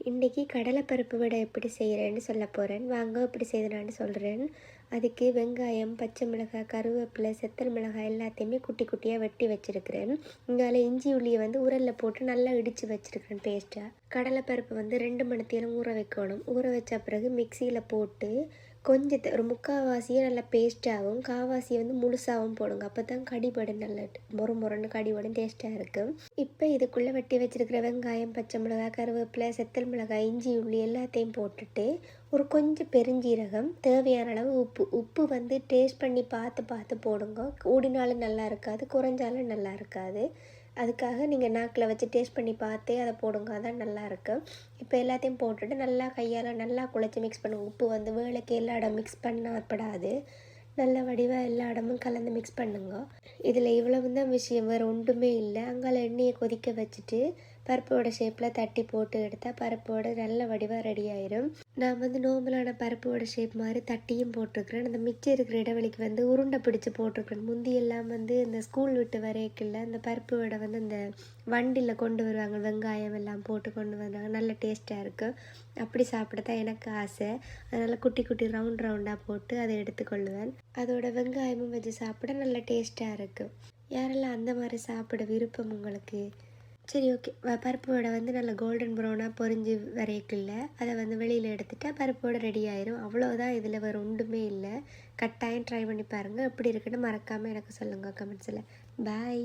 இன்றைக்கி கடலைப்பருப்பு வடை எப்படி செய்கிறேன்னு சொல்ல போகிறேன் வாங்க எப்படி செய்தனான்னு சொல்கிறேன் அதுக்கு வெங்காயம் பச்சை மிளகாய் கருவேப்பிலை செத்தல் மிளகாய் எல்லாத்தையுமே குட்டி குட்டியாக வெட்டி வச்சுருக்கிறேன். இங்கால இஞ்சி உள்ளியை வந்து உரலில் போட்டு நல்லா இடித்து வச்சுருக்கிறேன் பேஸ்ட்டாக கடலைப்பருப்பு வந்து ரெண்டு மணி நேரம் ஊற வைக்கணும். ஊற வச்ச பிறகு மிக்சியில் போட்டு கொஞ்சத்தை ஒரு முக்கால்வாசியே நல்லா பேஸ்ட்டாகவும் காவாசியை வந்து முழுசாகவும் போடுங்க. அப்போ தான் கடிபடு நல்லா மொறு மொரன்னு கடிபடும் டேஸ்ட்டாக இருக்கும். இப்போ இதுக்குள்ளே வெட்டி வச்சிருக்கிற வெங்காயம் பச்சை மிளகாய் கருவேப்பிலை செத்தல் மிளகாய் இஞ்சி உள்ளி எல்லாத்தையும் போட்டுட்டு ஒரு கொஞ்சம் பெருஞ்சீரகம் தேவையான அளவு உப்பு. உப்பு வந்து டேஸ்ட் பண்ணி பார்த்து பார்த்து போடுங்க. கூடினாலும் நல்லா இருக்காது குறைஞ்சாலும் நல்லா இருக்காது. அதுக்காக நீங்கள் நாக்கில் வச்சு டேஸ்ட் பண்ணி பார்த்தே அதை போடுங்க. அதான் நல்லாயிருக்கு இப்போ எல்லாத்தையும் போட்டுட்டு நல்லா கையால் நல்லா குழச்சி மிக்ஸ் பண்ணுங்க. உப்பு வந்து வேலைக்கு எல்லா இடம் மிக்ஸ் பண்ணப்படாது நல்ல வடிவாக எல்லா இடமும் கலந்து மிக்ஸ் பண்ணுங்க. இதில் இவ்வளவு தான் விஷயம். வேறு ஒன்றுமே இல்லை. அங்கால எண்ணெயை கொதிக்க வச்சுட்டு பருப்போட ஷேப்பில் தட்டி போட்டு எடுத்தால் பருப்போட நல்ல வடிவாக ரெடி ஆயிரும். நான் வந்து நார்மலான பருப்போட ஷேப் மாதிரி தட்டியும் போட்டிருக்கிறேன். அந்த மிச்சம் இருக்கிற இடைவெளிக்கு வந்து உருண்டை பிடிச்சி போட்டிருக்கிறேன். முந்தியெல்லாம் வந்து இந்த ஸ்கூல் விட்டு வரைக்கில்ல அந்த பருப்பு வடை வந்து அந்த வண்டியில் கொண்டு வருவாங்க. வெங்காயம் எல்லாம் போட்டு கொண்டு வந்தாங்க. நல்ல டேஸ்ட்டாக இருக்கும் அப்படி சாப்பிட தான் எனக்கு ஆசை. அதனால் குட்டி குட்டி ரவுண்ட் ரவுண்டாக போட்டு அதை எடுத்துக்கொள்ளுவேன் அதோட வெங்காயமும் வச்சு சாப்பிட நல்ல டேஸ்ட்டாக இருக்கும் யாரெல்லாம் அந்த மாதிரி சாப்பிட விருப்பம் உங்களுக்கு? சரி ஓகே பருப்பு வடை வந்து நல்லா கோல்டன் ப்ரௌனாக பொறிஞ்சு வரையக்குள்ள அதை வந்து வெளியில் எடுத்துட்டா வடை ரெடி ஆயிரும். அவ்வளோதான் இதில் வேறு ஒன்றுமே இல்லை. கட்டாயம் ட்ரை பண்ணி பாருங்கள் எப்படி இருக்குன்னு மறக்காமல் எனக்கு சொல்லுங்கள் கமெண்ட்ஸில் பாய்